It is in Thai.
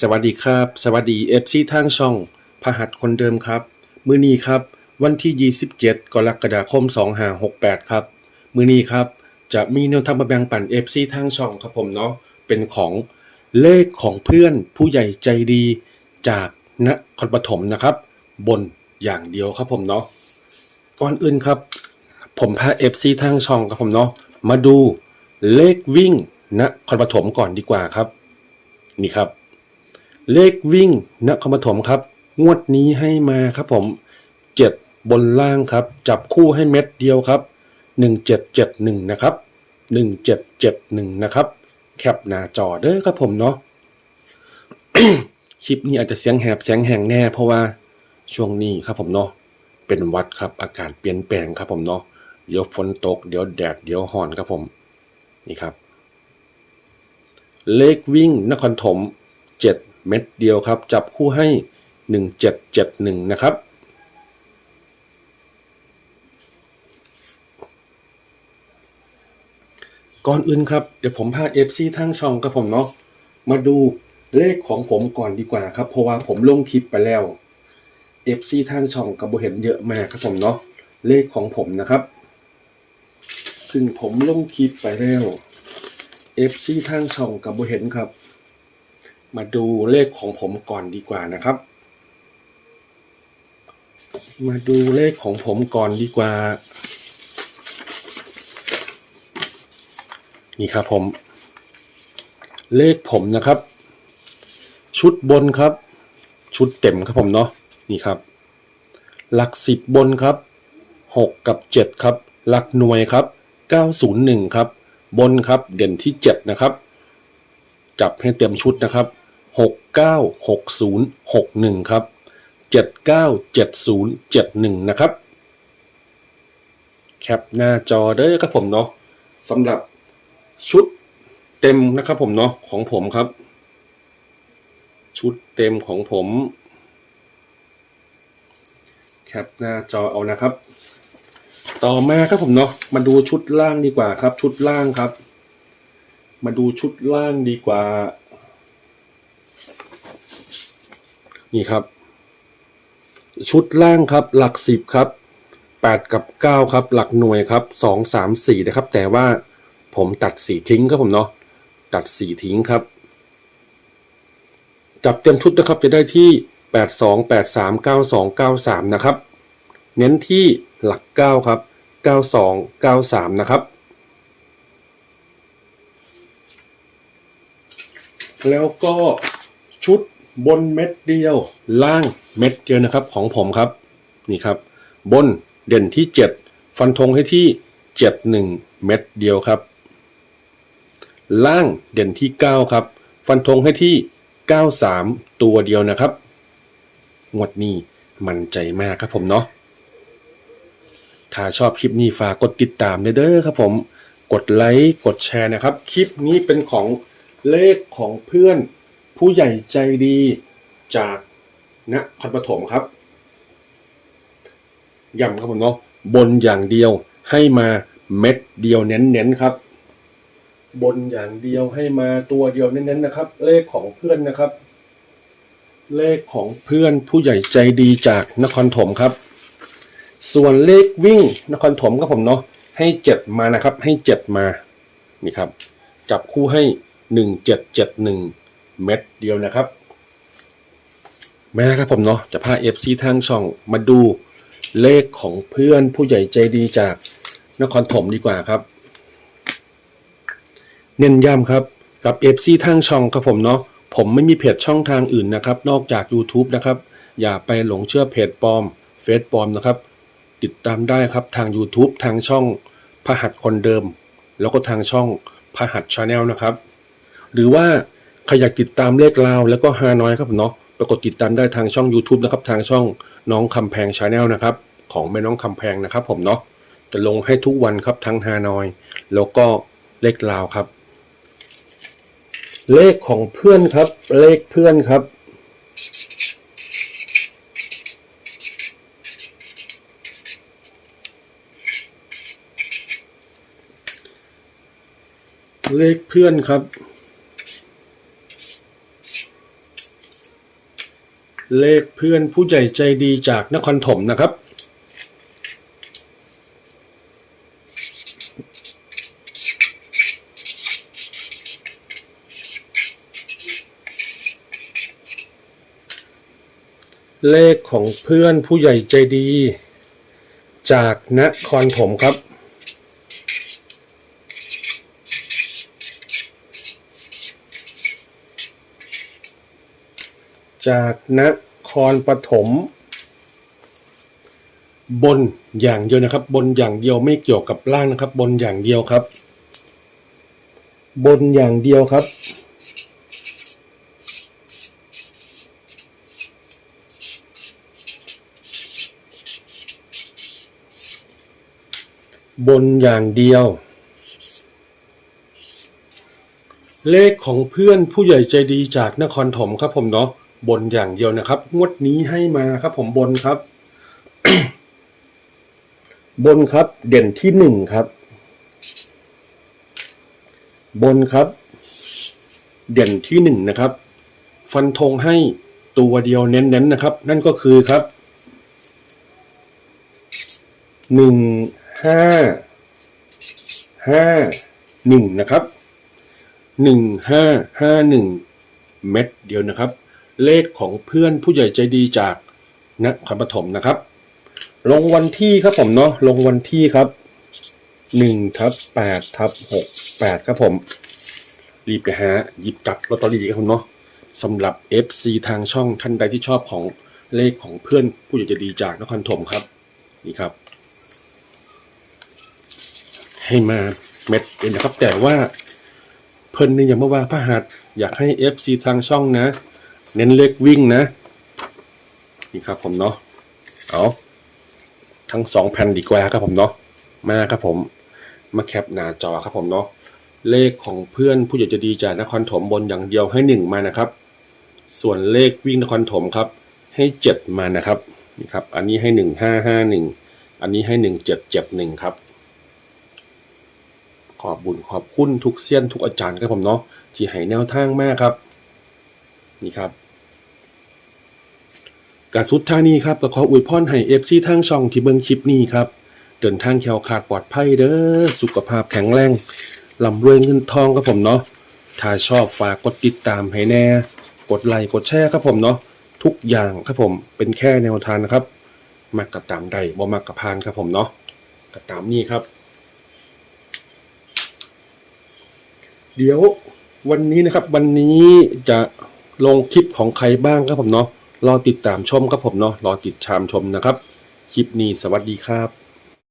สวัสดีครับ สวัสดีเอฟซีทางช่องพหัสคนเดิมครับ มือนี้ครับ วันที่ 27 กรกฎาคม 2568 ครับ มือนี้ครับ จะมีแนวทางมาแบ่งปันเอฟซีทางช่องครับผมเนาะเป็นของเลขของเพื่อนผู้ใหญ่ใจดีจากนครปฐมนะครับ บนอย่างเดียวครับผมเนาะก่อนอื่นครับ ผมพาเอฟซีทางช่องครับผมเนาะมาดูเลขวิ่งนครปฐมก่อนดีกว่าครับ นี่ครับ เลขวิ่งนครปฐมครับ งวดนี้ให้มาครับผมเจ็ดบนล่างครับ จับคู่ให้เม็ดเดียวครับหนึ่งเจ็ดเจ็ดหนึ่งนะครับหนึ่งเจ็ดเจ็ดหนึ่งนะครับแคปหน้าจอเด้อครับผมเนาะคลิปนี้อาจจะเสียงแหบเสียงแหงแน่ เพราะว่าช่วงนี้ครับผมเนาะเป็นวัดครับอากาศเปลี่ยนแปลงครับผมเนาะเดี๋ยวฝนตกเดี๋ยวแดดเดี๋ยวร้อนครับผมนี่ครับ เลขวิ่งนครถม 7 เม็ดเดียวครับ จับคู่ให้ 1771 นะครับ ก่อนอื่นครับ เดี๋ยวผมพา FC ทั้งช่องกับผมเนาะมาดูเลขของผมก่อนดีกว่าครับ เพราะว่าผมลงคลิปไปแล้ว FC ทางช่องกับบเห็นเยอะมากครับผมเนาะเลขของผมนะครับ ซึ่งผมลงคลิปไปแล้ว FC ทางช่องกับบเห็นครับ มาดูเลขของผมก่อนดีกว่านะครับ มาดูเลขของผมก่อนดีกว่า นี่ครับผม เลขผมนะครับ ชุดบนครับ ชุดเต็มครับผมเนาะนี่ครับ หลักสิบบนครับหกกับเจ็ดครับ หลักหน่วยครับเก้าศูนย์หนึ่งครับ บนครับเด่นที่เจ็ดนะครับจับให้เต็มชุดนะครับ หกเก้าหกศูนย์หกหนึ่งครับเจ็ดเก้าเจ็ดศูนย์เจ็ดหนึ่งนะครับ แคปหน้าจอเด้อครับผมเนาะสำหรับชุดเต็มนะครับผมเนาะของผมครับ ชุดเต็มของผม แคปหน้าจอเอานะครับ ต่อมาครับผมเนาะมาดูชุดล่างดีกว่าครับ ชุดล่างครับ มาดูชุดล่างดีกว่า นี่ครับ ชุดล่างครับหลักสิบครับแปดกับเก้าครับ หลักหน่วยครับสองสามสี่นะครับ แต่ว่าผมตัดสีทิ้งครับผมเนาะตัดสีทิ้งครับ จับเต็มชุดนะครับจะได้ที่แปดสองแปดสามเก้าสองเก้าสามนะครับ เน้นที่หลักเก้าครับเก้าสองเก้าสามนะครับแล้วก็ชุด บนเม็ดเดียว ล่างเม็ดเดียวนะครับของผมครับ นี่ครับ บนเด่นที่ 7 ฟันธงให้ที่ 71 เม็ดเดียวครับ ล่างเด่นที่ 9 ครับ ฟันธงให้ที่ 93 ตัวเดียวนะครับ งวดนี้มั่นใจมากครับผมเนาะถ้าชอบคลิปนี้ฝากกดติดตามเด้อครับผม กดไลค์ กดแชร์นะครับ คลิปนี้เป็นของเลขของเพื่อน ผู้ใหญ่ใจดีจากนครปฐมครับย้ำครับผมเนาะบนอย่างเดียวให้มาเม็ดเดียวเน้นๆครับ บนอย่างเดียวให้มาตัวเดียวเน้นๆนะครับ เลขของเพื่อนนะครับ เลขของเพื่อนผู้ใหญ่ใจดีจากนครถมครับ ส่วนเลขวิ่งนครถมครับผมเนาะให้เจ็ดมานะครับ ให้เจ็ดมานี่ครับจับคู่ให้หนึ่งเจ็ดเจ็ดหนึ่ง เม็ดเดียวนะครับแม่ครับผมเนาะจะพาเอฟซีทางช่องมาดูเลขของเพื่อนผู้ใหญ่ใจดีจากนครถมดีกว่าครับ เน้นย้ำครับกับ FC ทางช่องครับผมเนาะผมไม่มีเพจช่องทางอื่นนะครับ นอกจาก YouTube นะครับ อย่าไปหลงเชื่อเพจปลอมเฟซปลอมนะครับ ติดตามได้ครับทาง YouTube ทางช่องพหัสคนเดิม แล้วก็ทางช่องพหัสชาแนลนะครับ หรือว่า ใครอยากติดตามเลขลาวแล้วก็ฮานอยครับเนาะปรากฏติดตามได้ทางช่อง YouTube นะครับ ทางช่องน้องคำแพงชาแนลนะครับ ของแม่น้องคำแพงนะครับ ผมเนาะจะลงให้ทุกวันครับทั้งฮานอย แล้วก็เลขลาวครับ เลขของเพื่อนครับ เลขเพื่อนครับ เลขเพื่อนครับ เลขเพื่อนผู้ใหญ่ใจดีจากนครถมนะครับ เลขของเพื่อนผู้ใหญ่ใจดี จากนครถมครับ จากนครปฐมบนอย่างเดียวนะครับ บนอย่างเดียวไม่เกี่ยวกับล่างนะครับ บนอย่างเดียวครับ บนอย่างเดียวครับ บนอย่างเดียว เลขของเพื่อนผู้ใหญ่ใจดีจากนครถมครับผมเนาะ บนอย่างเดียวนะครับ งวดนี้ให้มาครับ ผมบนครับ บนครับ เด่นที่หนึ่งครับ บนครับ เด่นที่หนึ่งนะครับ ฟันธงให้ตัวเดียวเน้นๆนะครับ นั่นก็คือครับหนึ่งห้าห้าหนึ่งนะครับหนึ่งห้าห้าหนึ่งเม็ดเดียวนะครับ เลขของเพื่อนผู้ใหญ่ใจดีจากนครปฐมนะครับ ลงวันที่ครับผมเนาะลงวันที่ครับหนึ่งทับแปดทับหกแปดครับผม รีบไปหาหยิบจับลอตเตอรี่ครับผมเนาะสำหรับ FC ทางช่องท่านใดที่ชอบของเลขของเพื่อนผู้ใหญ่ใจดีจากนครปฐมครับนี่ครับ ให้มาเม็ดเดียวนะครับ แต่ว่าเพิ่นนี่อย่างเมื่อว่าพระหัสอยากให้ FC ทางช่องนะ เน้นเลขวิ่งนะ นี่ครับผมเนาะเอาทั้งสองแผ่นดีกว่าครับผมเนาะมาครับผม มาแคปหน้าจอครับผมเนาะเลขของเพื่อนผู้ใหญ่จะดีจากนครถมบนอย่างเดียวให้หนึ่งมานะครับ ส่วนเลขวิ่งนครถมครับ ให้เจ็ดมานะครับนี่ครับ อันนี้ให้หนึ่งห้าห้าหนึ่งอันนี้ให้หนึ่งเจ็ดเจ็ดหนึ่งครับขอบบุญขอบคุณทุกเซียนทุกอาจารย์ครับผมเนาะที่ให้แนวทางมากครับ นี่ครับ กาสุดท่านี้ครับก็ขออวยพรให้เอฟซีทางช่องที่เบิ่งคลิปนี้ครับ เดินทางแคล้วขาดปลอดภัยเด้อสุขภาพแข็งแรงลำรวยเงินทองครับผมเนาะถ้าชอบฝากกดติดตามให้แน่ กดไลค์กดแชร์ครับผมเนาะทุกอย่างครับผมเป็นแค่แนวทางนะครับมักกระตามใดบ่มักกระพานครับผมเนาะกระตามนี้ครับ เดี๋ยววันนี้นะครับวันนี้จะลงคลิปของใครบ้างครับผมเนาะ รอติดตามชมครับผมเนาะรอติดตามชมนะครับ คลิปนี้สวัสดีครับ